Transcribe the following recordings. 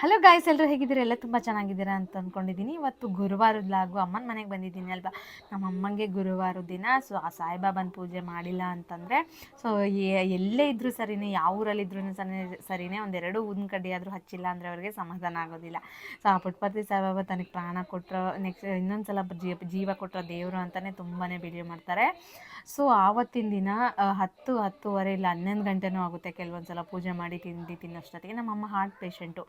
Hello guys ಎಲ್ಲರೂ ಹೇಗಿದ್ದೀರ? ಎಲ್ಲ ತುಂಬ ಚೆನ್ನಾಗಿದ್ದೀರಾ ಅಂತ ಅಂದ್ಕೊಂಡಿದ್ದೀನಿ ಇವತ್ತು ಗುರುವಾರದ ಲಾಗು ಅಮ್ಮನ ಮನೆಗೆ ಬಂದಿದ್ದೀನಿ ಅಲ್ವಾ? ನಮ್ಮ ಅಮ್ಮಂಗೆ ಗುರುವಾರ ದಿನ. ಸೊ ಆ ಸಾಯಿಬಾಬನ ಪೂಜೆ ಮಾಡಿಲ್ಲ ಅಂತಂದರೆ ಸೊ ಎಲ್ಲೇ ಇದ್ದರೂ ಸರಿನೇ, ಯಾವ ಊರಲ್ಲಿದ್ರೂ ಸರಿ ಸರಿನೇ ಒಂದೆರಡು ಊದಿನ ಆದರೂ ಹಚ್ಚಿಲ್ಲ ಅಂದರೆ ಅವರಿಗೆ ಸಮಾಧಾನ ಆಗೋದಿಲ್ಲ. ಸೊ ಆ ಪುಟ್ಪತಿ ಸಾಯಿಬಾಬಾ ತನಗೆ ಪ್ರಾಣ ಕೊಟ್ಟರು ನೆಕ್ಸ್ಟ್ ಇನ್ನೊಂದು ಸಲ ಜೀವ ಜೀವ ಕೊಟ್ಟರು ದೇವರು ಅಂತಲೇ ತುಂಬಾ ವಿಡಿಯೋ ಮಾಡ್ತಾರೆ. ಸೊ ಆವತ್ತಿನ ದಿನ ಹತ್ತು, ಹತ್ತುವರೆ ಇಲ್ಲ ಹನ್ನೊಂದು ಗಂಟೆನೂ ಆಗುತ್ತೆ. ಕೆಲವೊಂದು ಸಲ ಪೂಜೆ ಮಾಡಿ ತಿಂದು ತಿನ್ನೋಷ್ಟೊತ್ತಿಗೆ. ನಮ್ಮಮ್ಮ ಹಾರ್ಟ್ ಪೇಷಂಟು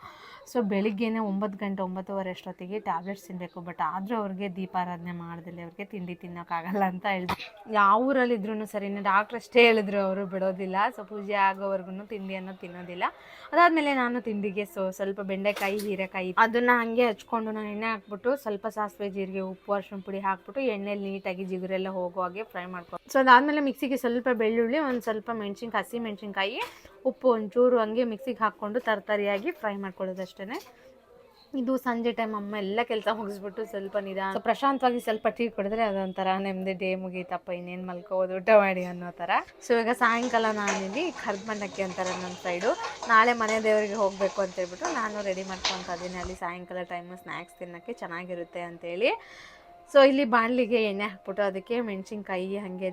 ಸೊ ಬೆಳಿಗ್ಗೆನೇ ಒಂಬತ್ತು ಗಂಟೆ, ಒಂಬತ್ತುವರೆ ಅಷ್ಟೊತ್ತಿಗೆ ಟ್ಯಾಬ್ಲೆಟ್ಸ್ ತಿನ್ನಬೇಕು ಬಟ್ ಆದರೂ ಅವ್ರಿಗೆ ದೀಪಾರಾಧನೆ ಮಾಡ್ದಲ್ಲಿ, ಅವ್ರಿಗೆ ತಿಂಡಿ ತಿನ್ನೋಕ್ಕಾಗಲ್ಲ ಅಂತ ಹೇಳಿದ್ರು. ಯಾವ ಊರಲ್ಲಿದ್ರೂ ಸರಿನೇ ಡಾಕ್ಟ್ರ್ ಅಷ್ಟೇ ಹೇಳಿದ್ರು, ಅವರು ಬಿಡೋದಿಲ್ಲ. ಸೊ ಪೂಜೆ ಆಗೋವರೆಗೂ ತಿಂಡಿಯನ್ನು ತಿನ್ನೋದಿಲ್ಲ. ಅದಾದಮೇಲೆ ನಾನು ತಿಂಡಿಗೆ ಸೊ, ಸ್ವಲ್ಪ ಬೆಂಡೆಕಾಯಿ, ಹೀರೆಕಾಯಿ ಅದನ್ನು ಹಂಗೆ ಹಚ್ಕೊಂಡು ನಾನು ಎಣ್ಣೆ ಹಾಕ್ಬಿಟ್ಟು, ಸ್ವಲ್ಪ ಸಾಸಿವೆ, ಜೀರಿಗೆ, ಉಪ್ಪು ಅರ್ಶಿನ ಪುಡಿ ಹಾಕ್ಬಿಟ್ಟು ಎಣ್ಣೆಲಿ ನೀಟಾಗಿ ಜಿಗುರೆಲ್ಲ ಹೋಗೋ ಹಾಗೆ ಫ್ರೈ ಮಾಡ್ಕೊಂಡು ಸೊ ಅದಾದಮೇಲೆ ಮಿಕ್ಸಿಗೆ ಸ್ವಲ್ಪ ಬೆಳ್ಳುಳ್ಳಿ, ಒಂದು ಸ್ವಲ್ಪ ಮೆಣಸಿನ್ಕಾಯಿ, ಹಸಿ ಮೆಣಸಿನ್ಕಾಯಿ ಉಪ್ಪು ಒಂಚೂರು ಹಂಗೆ ಮಿಕ್ಸಿಗೆ ಹಾಕ್ಕೊಂಡು ತರತರಿಯಾಗಿ ಫ್ರೈ ಮಾಡ್ಕೊಳ್ಳೋದು ಅಷ್ಟೇ ಇದು ಸಂಜೆ ಟೈಮ್ ಅಮ್ಮ ಎಲ್ಲ ಕೆಲಸ ಮುಗಿಸ್ಬಿಟ್ಟು ಸ್ವಲ್ಪ ನಿಧಾನ ಪ್ರಶಾಂತವಾಗಿ ಸ್ವಲ್ಪ ಟೀ ಕುಡಿದ್ರೆ ಅದೊಂಥರ ನೆಮ್ಮದಿ, ಡೇ ಮುಗೀತಪ್ಪ, ಇನ್ನೇನು ಮಲ್ಕೋಬೋದು, ಊಟ ಮಾಡಿ ಅನ್ನೋ ಥರ. ಸೊ ಈಗ ಸಾಯಂಕಾಲ ನಾನಿಲ್ಲಿ ಕರ್ದ ಮಂಡಕ್ಕಿ ಅಂತಾರೆ ನನ್ನ ಸೈಡು ನಾಳೆ ಮನೆ ದೇವರಿಗೆ ಹೋಗಬೇಕು ಅಂತ ಹೇಳ್ಬಿಟ್ಟು ನಾನು ರೆಡಿ ಮಾಡ್ಕೊತ ಇದ್ದೀನಿ. ಅಲ್ಲಿ ಸಾಯಂಕಾಲ ಟೈಮು ಸ್ನ್ಯಾಕ್ಸ್ ತಿನ್ನೋಕ್ಕೆ ಚೆನ್ನಾಗಿರುತ್ತೆ ಅಂತೇಳಿ. ಸೊ ಇಲ್ಲಿ ಬಾಣಲಿಗೆ ಎಣ್ಣೆ ಹಾಕ್ಬಿಟ್ಟು ಅದಕ್ಕೆ ಮೆಣಸಿನ್ಕಾಯಿ ಹಾಗೆ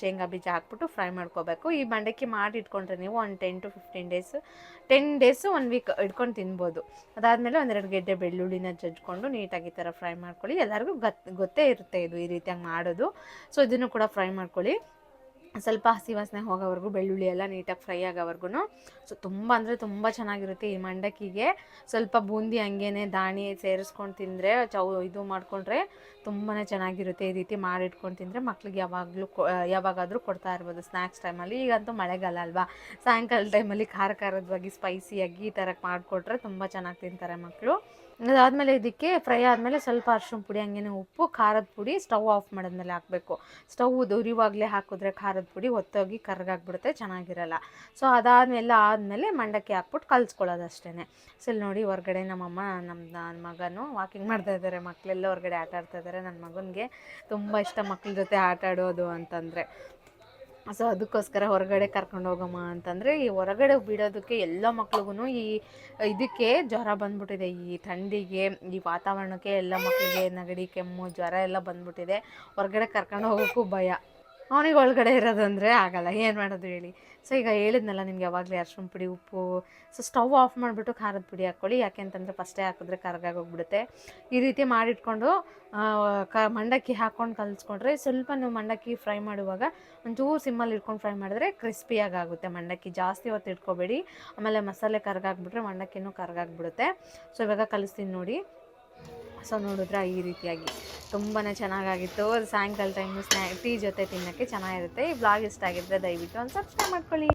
ಶೇಂಗಾ ಬೀಜ ಹಾಕ್ಬಿಟ್ಟು ಫ್ರೈ ಮಾಡ್ಕೋಬೇಕು. ಈ ಮಂಡಕ್ಕಿ ಮಾಡಿ ಇಟ್ಕೊಂಡ್ರೆ ನೀವು ಒಂದು ten to fifteen days ten days one week ಇಟ್ಕೊಂಡು ತಿನ್ಬೋದು. ಅದಾದಮೇಲೆ ಒಂದೆರಡು ಗೆಡ್ಡೆ ಬೆಳ್ಳುಳ್ಳಿನ ಜಜ್ಕೊಂಡು ನೀಟಾಗಿ ಈ ಥರ ಫ್ರೈ ಮಾಡ್ಕೊಳ್ಳಿ. ಎಲ್ಲರಿಗೂ ಗತ್, ಗೊತ್ತೇ ಇರುತ್ತೆ ಇದು ಈ ರೀತಿಯಾಗಿ ಮಾಡೋದು. ಸೊ ಇದನ್ನು ಕೂಡ ಫ್ರೈ ಮಾಡ್ಕೊಳ್ಳಿ. ಸ್ವಲ್ಪ ಹಸಿ ವಾಸನೆ ಹೋಗೋವರೆಗೂ ಬೆಳ್ಳುಳ್ಳಿ ಎಲ್ಲ ನೀಟಾಗಿ ಫ್ರೈ ಆಗೋವರೆಗೂ. ಸೊ ತುಂಬ ಅಂದರೆ ತುಂಬ ಚೆನ್ನಾಗಿರುತ್ತೆ ಈ ಮಂಡಕ್ಕಿಗೆ. ಸ್ವಲ್ಪ ಬೂಂದಿ ಹಂಗೇನೆ ದಾಣಿ ಸೇರಿಸ್ಕೊಂಡು ತಿಂದರೆ, ಚೌ ಇದು ಮಾಡಿಕೊಂಡ್ರೆ ತುಂಬಾ ಚೆನ್ನಾಗಿರುತ್ತೆ ಈ ರೀತಿ ಮಾಡಿಟ್ಕೊಂಡು ತಿಂದರೆ ಮಕ್ಳಿಗೆ ಯಾವಾಗಲೂ ಯಾವಾಗಾದರೂ ಕೊಡ್ತಾ ಇರ್ಬೋದು ಸ್ನ್ಯಾಕ್ಸ್ ಟೈಮಲ್ಲಿ. ಈಗಂತೂ ಮಳೆಗಾಲ ಅಲ್ವಾ? ಸಾಯಂಕಾಲ ಟೈಮಲ್ಲಿ ಖಾರ ಖಾರದವಾಗಿ ಸ್ಪೈಸಿಯಾಗಿ ಈ ಥರಕ್ಕೆ ಮಾಡಿಕೊಟ್ರೆ ತುಂಬ ಚೆನ್ನಾಗಿ ತಿಂತಾರೆ ಮಕ್ಕಳು ಅದಾದಮೇಲೆ ಇದಕ್ಕೆ ಫ್ರೈ ಆದಮೇಲೆ ಸ್ವಲ್ಪ ಅರ್ಶಿನ ಪುಡಿ ಹಂಗೇನೆ ಉಪ್ಪು, ಖಾರದ ಪುಡಿ, ಸ್ಟವ್ ಆಫ್ ಮಾಡಿದ್ಮೇಲೆ ಹಾಕಬೇಕು. ಸ್ಟವ್ ದುರಿವಾಗಲೇ ಹಾಕಿದ್ರೆ ಖಾರದ ಪುಡಿ ಒತ್ತೋಗಿ ಕರ್ಗಾಗ್ಬಿಡುತ್ತೆ ಚೆನ್ನಾಗಿರಲ್ಲ. ಸೊ ಅದಾದಮೇಲೆ ಆದಮೇಲೆ ಮಂಡಕ್ಕಿ ಹಾಕ್ಬಿಟ್ಟು ಕಲಿಸ್ಕೊಳ್ಳೋದು ಅಷ್ಟೇ ಸೊ ಇಲ್ಲಿ ನೋಡಿ ಹೊರಗಡೆ ನಮ್ಮಮ್ಮ ನಮ್ಮ ನನ್ನ ಮಗನು ವಾಕಿಂಗ್ ಮಾಡ್ತಾ ಇದ್ದಾರೆ. ಮಕ್ಕಳೆಲ್ಲ ಹೊರಗಡೆ ಆಟ ಆಡ್ತಾ ಇದ್ದಾರೆ. ನನ್ನ ಮಗನಿಗೆ ತುಂಬ ಇಷ್ಟ ಮಕ್ಳ ಜೊತೆ ಆಟ ಆಡೋದು ಅಂತಂದರೆ. ಸೊ ಅದಕ್ಕೋಸ್ಕರ ಹೊರಗಡೆ ಕರ್ಕೊಂಡು ಹೋಗಮ್ಮ ಅಂತಂದರೆ, ಈ ಹೊರಗಡೆ ಬಿಡೋದಕ್ಕೆ ಎಲ್ಲ ಮಕ್ಳಿಗೂ ಈ ಇದಕ್ಕೆ ಜ್ವರ ಬಂದ್ಬಿಟ್ಟಿದೆ. ಈ ಥಂಡಿಗೆ, ಈ ವಾತಾವರಣಕ್ಕೆ ಎಲ್ಲ ಮಕ್ಕಳಿಗೆ ನೆಗಡಿ ಕೆಮ್ಮು ಜ್ವರ ಎಲ್ಲ ಬಂದ್ಬಿಟ್ಟಿದೆ. ಹೊರಗಡೆ ಕರ್ಕೊಂಡು ಹೋಗೋಕ್ಕೂ ಭಯ. ಅವನಿಗೆ ಒಳಗಡೆ ಇರೋದಂದರೆ ಆಗಲ್ಲ, ಏನು ಮಾಡೋದು ಹೇಳಿ. ಸೊ ಈಗ ಹೇಳಿದ್ನಲ್ಲ ನಿಮ್ಗೆ ಯಾವಾಗಲೇ ಅರ್ಶಿಣ ಪುಡಿ, ಉಪ್ಪು. ಸೊ ಸ್ಟವ್ ಆಫ್ ಮಾಡಿಬಿಟ್ಟು ಖಾರದ ಪುಡಿ ಹಾಕ್ಕೊಳ್ಳಿ. ಯಾಕೆಂತಂದರೆ ಫಸ್ಟೇ ಹಾಕಿದ್ರೆ ಕರ್ಗಾಗೋಗ್ಬಿಡುತ್ತೆ ಈ ರೀತಿ ಮಾಡಿಟ್ಕೊಂಡು ಕ, ಮಂಡಕ್ಕಿ ಹಾಕ್ಕೊಂಡು ಕಲಿಸ್ಕೊಂಡ್ರೆ ಸ್ವಲ್ಪ ನೀವು ಮಂಡಕ್ಕಿ ಫ್ರೈ ಮಾಡುವಾಗ ಒಂಚೂರು ಸಿಮ್ಮಲ್ಲಿ ಇಟ್ಕೊಂಡು ಫ್ರೈ ಮಾಡಿದ್ರೆ ಕ್ರಿಸ್ಪಿಯಾಗಿ ಆಗುತ್ತೆ ಮಂಡಕ್ಕಿ. ಜಾಸ್ತಿ ಹೊತ್ತು ಇಟ್ಕೋಬೇಡಿ. ಆಮೇಲೆ ಮಸಾಲೆ ಕರ್ಗಾಗ್ಬಿಟ್ರೆ ಮಂಡಕ್ಕಿನೂ ಕರ್ಗಾಗ್ಬಿಡುತ್ತೆ ಸೊ ಇವಾಗ ಕಲಿಸ್ತೀನಿ ನೋಡಿ. ಸೊ ನೋಡಿದ್ರೆ ಈ ರೀತಿಯಾಗಿ ತುಂಬಾ ಚೆನ್ನಾಗಾಗಿತ್ತು. ಸಾಯಂಕಾಲ ಟೈಮು ಸ್ನ್ಯಾ ಟೀ ಜೊತೆ ತಿನ್ನೋಕ್ಕೆ ಚೆನ್ನಾಗಿರುತ್ತೆ. ಈ ಬ್ಲಾಗ್ ಇಷ್ಟ ಆಗಿದ್ದರೆ ದಯವಿಟ್ಟು ಒಂದು ಸಬ್ಸ್ಕ್ರೈಬ್ ಮಾಡ್ಕೊಳ್ಳಿ.